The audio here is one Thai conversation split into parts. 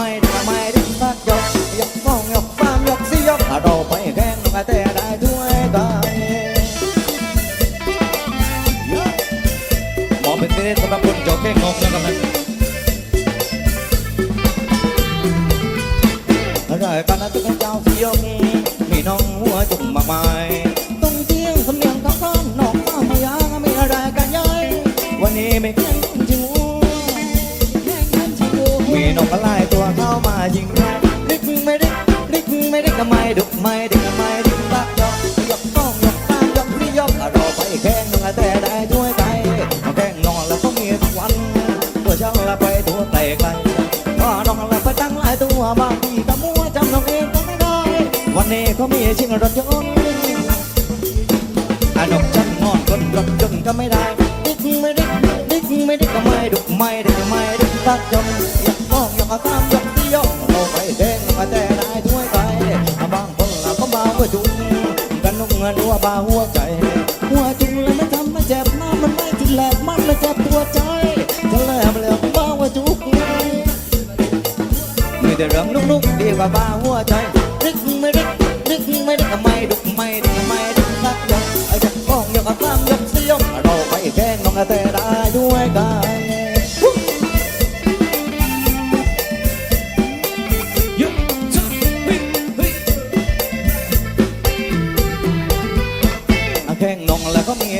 ไม่ได้ไม่ได้สักยกยกสองยกสามยกสี่ยกเราไปแข่งกันแต่ได้ด้วยกั ยิงเราดิกไม่ได้ดิกไม่ได้ก็ไม่ดุไม่ได้ก็ไม่ดิกตักยกยกต้องยกตามยกนี่ยกเราไปแข่งนงแต่ได้ด้วยใจแข่งนอนแล้วก็มีทุกวันตัวช่างละไปตัวเตะไกลก็นอนแล้วไปตั้งหลายตัวบางทีก็มัวจำนองเองก็ไม่ได้วันนี้เขามีชิงรถยนต์อนกฉันนอนคนรถยนต์ก็ไม่ได้ดิกไม่ได้ดิกไม่ได้ก็ไม่ดุไม่ได้ก็ไม่ดิกตักยกยก เงินหัวบาหัวใจ หัวจุกแล้วไม่ทำไม่เจ็บหน้ามันไม่จิแหลกมันไม่เจ็บตัวใจจะแลบแล้วบ้าหัวจุกมีแต่เรื่องนุกๆดีกว่าบ้าหัวใจดึกไม่ดึกดึกไม่ดึกไม่ดุกไม่ดึกไม่ดึกสักยกไอ้จักก้องยกตามยกสยกเราไปแข่งน้องแต่ได้ด้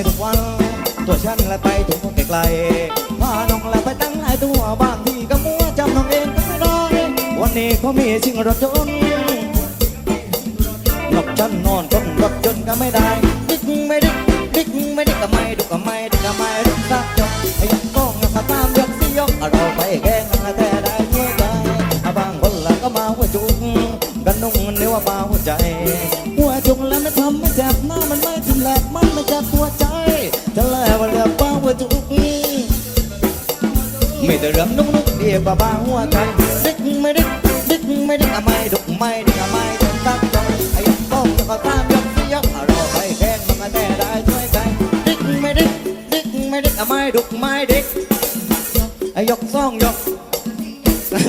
ทุกวัน ตัวฉันและไปถึงไกลๆพาน้องแล้วไปตั้งหลายตัวบางที่ก็มัวจำน้องเองก็ไม่ได้วันนี้เขามีชิงรถยนต์นกฉันนอนคนรถยนต์ก็ไม่ได้ดิกไม่ดิกดิกไม่ดิกก็ไม่ดุก็ไม่ดิกก็ไม่ดุกสักยกไอ้ยกก้องยกตามยกสี่ยกเราไปแข่งกันแต่ได้เมื่อใจบางคนละก็มาหัวจุกกันนุ่งเนื้อว่ามาใจ ไมีแต่เรื่องนุกๆเดียวกว่าบ้าหัวใจดิกไม่ดิกดิกไม่ดิกอะไม่ดุกไม่ดิกอะไม่ดุกตักจงไอ้ยกต้องยกตามยกยกอราไปแข่งมันก็แต่ได้ด้วยใจดิกไม่ดิกดิกไม่ดิกอะไม่ดุกไม่ดิกไอ้ยกสองยก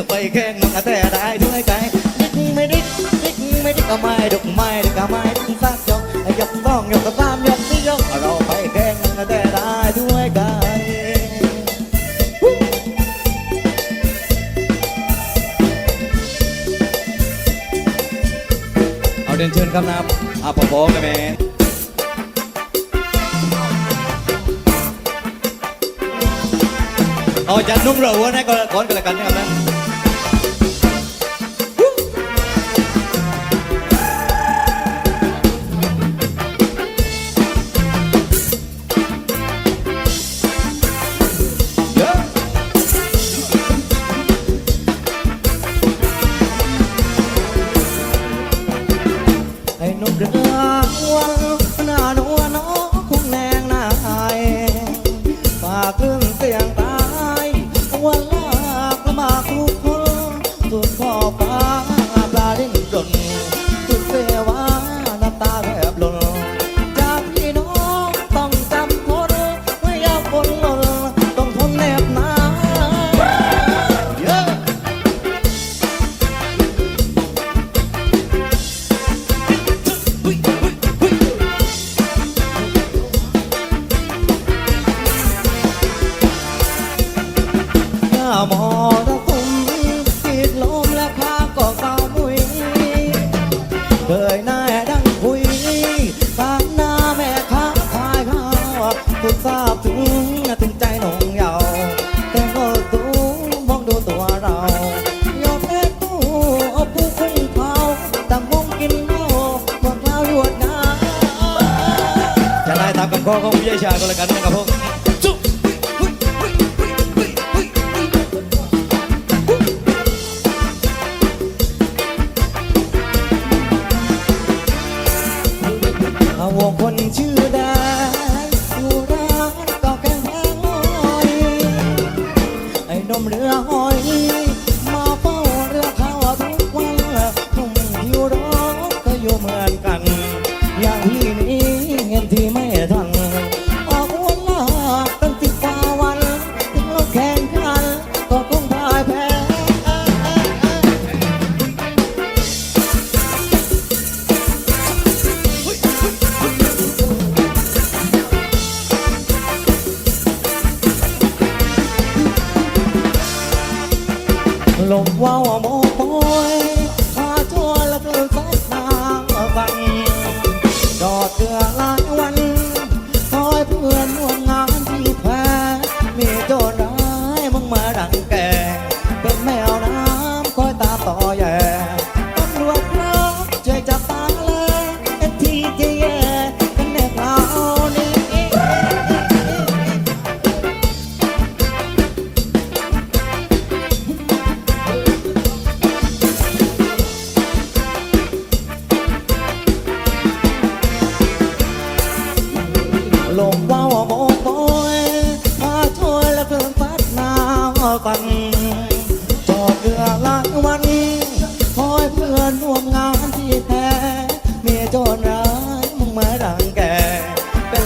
ไปแข่งมันก็แต่ได้ด้วยใจดิกไม่ดิกดิกไม่ดิกอะไม่ดุกไม่ดิกอะไม่ดุกตัก เอาเดินเชิญครับนับอาปอปอกันแม่เอาจัดนุ่มเราหัวนะก่อนก่อนกันละกันนะครับนะ ไอ้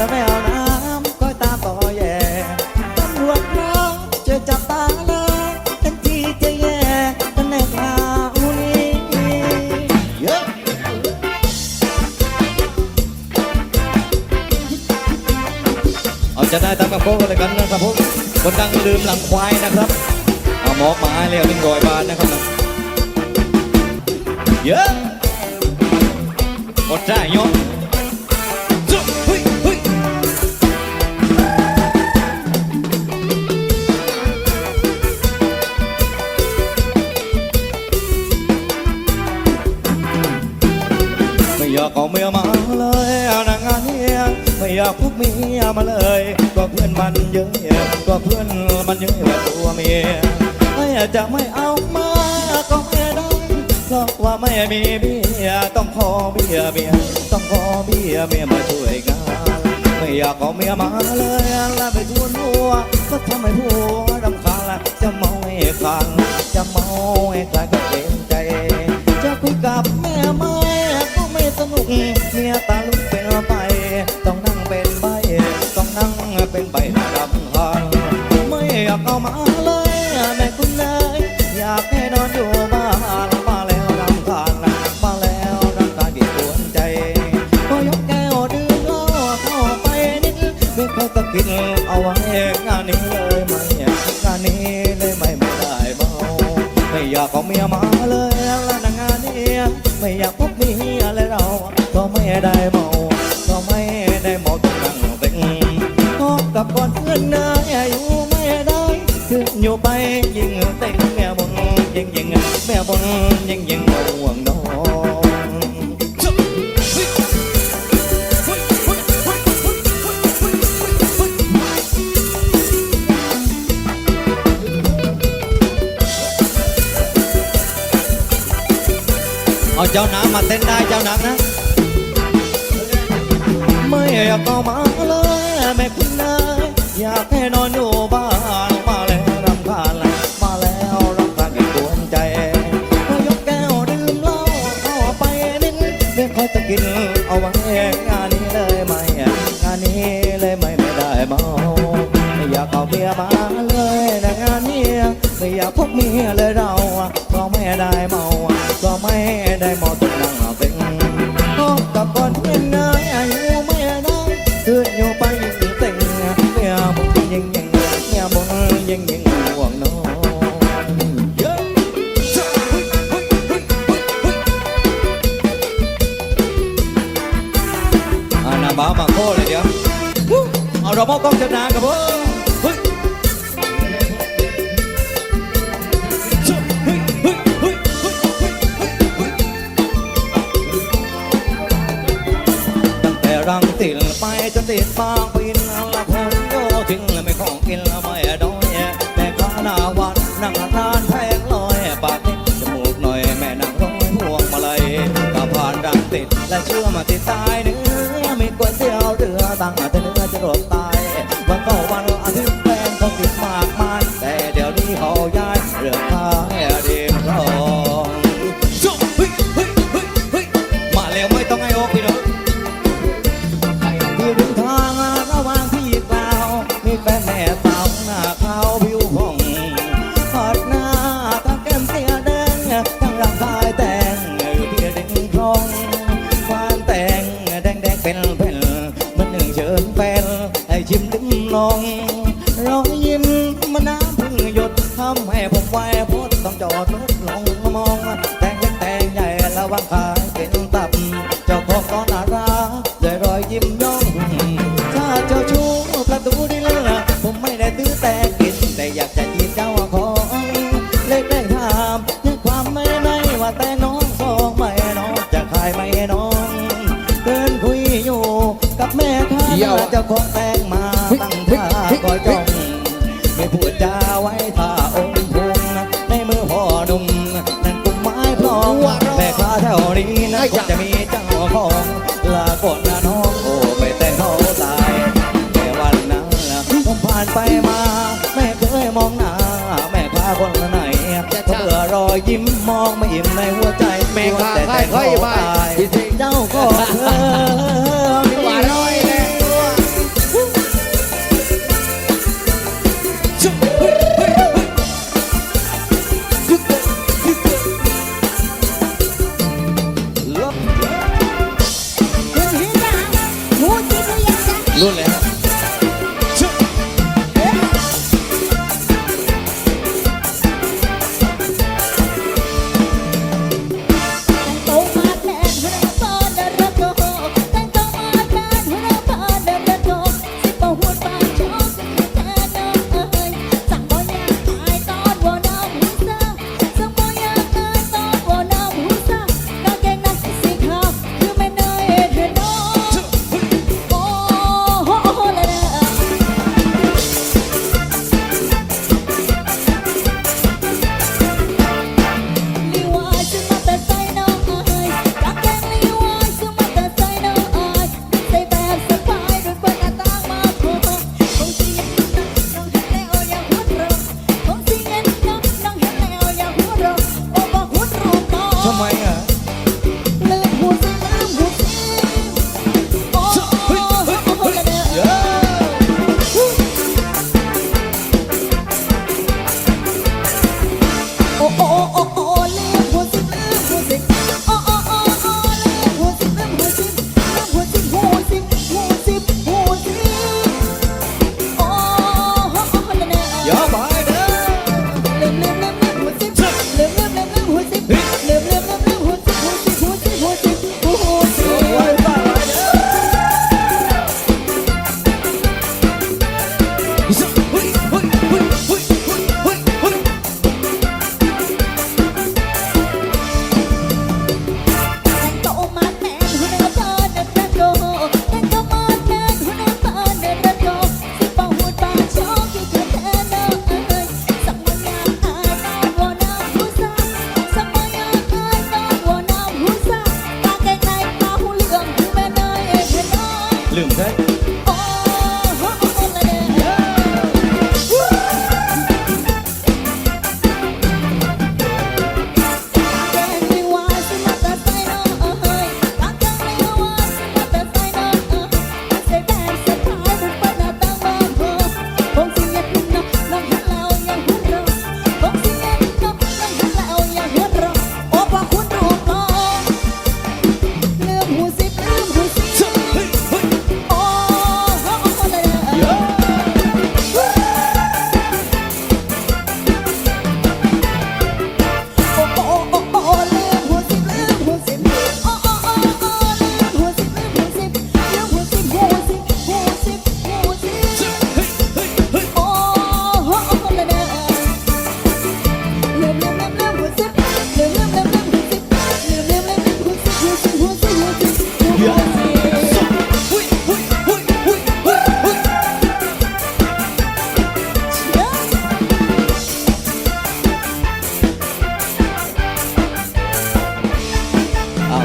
เป็นละแมวน้ำคอยตามต่อแย่ตำรวจครับช่วยจับตาเลยทันทีจะแย่กันในคราวนี้เยอะเอาจะได้ตามกับโค้กเลยกันนะครับผมคนดังลืมหลังควายนะครับเอาหมอกมาให้แล้วหนึ่งร้อยบาทนะครับนะเยอะ ไม่อยากเมียมาเลยก็เพื่อนมันเยอะก็เพื่อนมันเยอะว่าตัวเมียไม่จะไม่เอามาก็ไม่ได้เพราะว่าไม่มีเมียต้องขอเมียเมียต้องขอเมียเมียมาช่วยงานไม่อยากเอาเมียมาเลยแล้วไปชวนหัวก็ทำให้ผัวรำคาญจะเมาให้คันจะเมา เฮียและเราก็ไม่ได้เมาก็ไม่ได้เมาต้องนั่งเป็นพบกับก่อนเพื่อนนายอยู่ไม่ได้ขึ้นอยู่ไปยิงเต็งแม่บนยิงยิงแม่บนยิงยิ่ง กเอมาเลยแม่คุณนายอยากให้นอนอยู่บ้าน mong dân những quần non à nà bảo mà cô lại chưa ở đó mong con chân nàng cảm ơn răng tiền bay chân tiền bay ติดและเชื่อมาติดตายเนื้อมีก๋วยเตี๋ยวเรือตั้งแต่เนื้อจะรดตายวันต่อวันอาทิตย์แฟนเขาติดมากมายแต่เดี๋ยวนี้เขาย้ายเรื่องขายเดีมรองเฮ้ยเฮ้ยเฮ้ยเฮ้ยมาแล้วไม่ต้องให้โอ้พี่น้องที่ริมทางระหว่างที่กล่าวมีแฟนแม่สาวหน้าขาวผิวผ่องปัดหน้าตาแก้มเสียแดงทั้งร่างกายแต่งอยู่ที่ริมคลอง นองรอยยิ้มมันน้ำพึ่งหยดทำให้ผมแหวพดต้องจอดรถลงมอง แต่งเล็กแต่งใหญ่ระวังขายเป็นตับ เจ้าของก็น่ารักด้วยรอยยิ้มน้อง ถ้าเจ้าชู้ประตูได้เลื่อผมไม่ได้ตื้อแต่กิน แต่อยากจะยีบเจ้าของเล็กได้ถามยังความไม่ในว่าแต่น้องสองไม่น้องจะขายไม่น้องเดินคุยอยู่กับแม่ค้าเจ้าของแต่ ยิ้มมองไม่อิ่มในหัวใจแม่ค้าแต่แต่งเขาตายเจ้าก็เธอ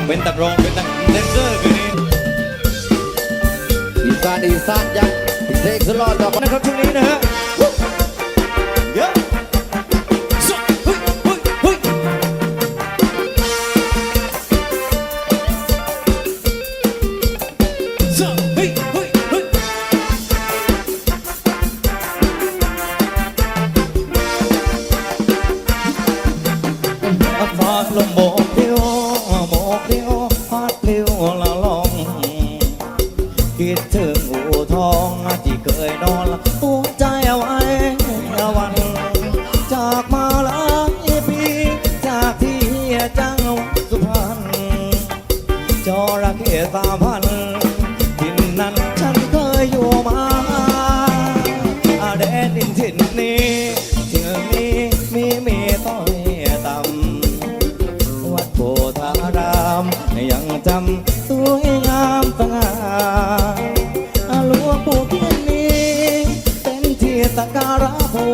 เป็นตักรองเป็นตักแดนเซอร์คืนนี้อีสานอีสานยักษ์เพลงสลอดดอกนะครับช่วงนี้นะฮะ คิดถึงอู่ทองที่เคยนอน สักการะบู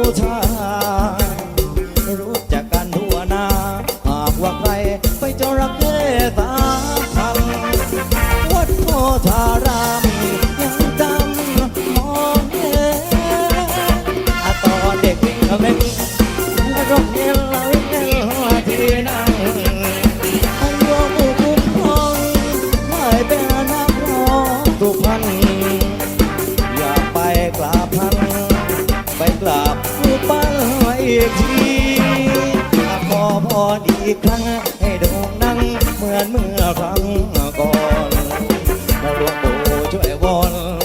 พอดีครั้ง ให้โด่งดัง เหมือนเมื่อครั้งก่อนหลวงปู่ช่วยวอน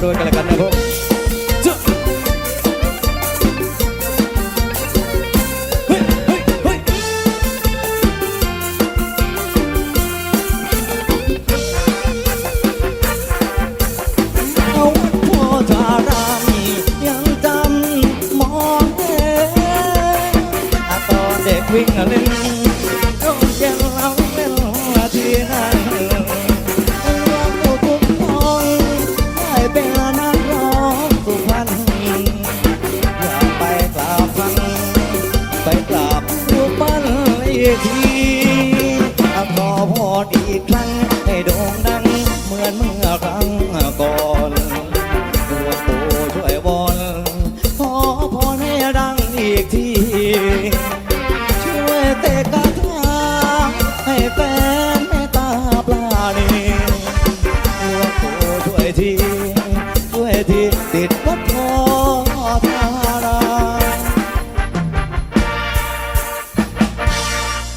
Gloria que le.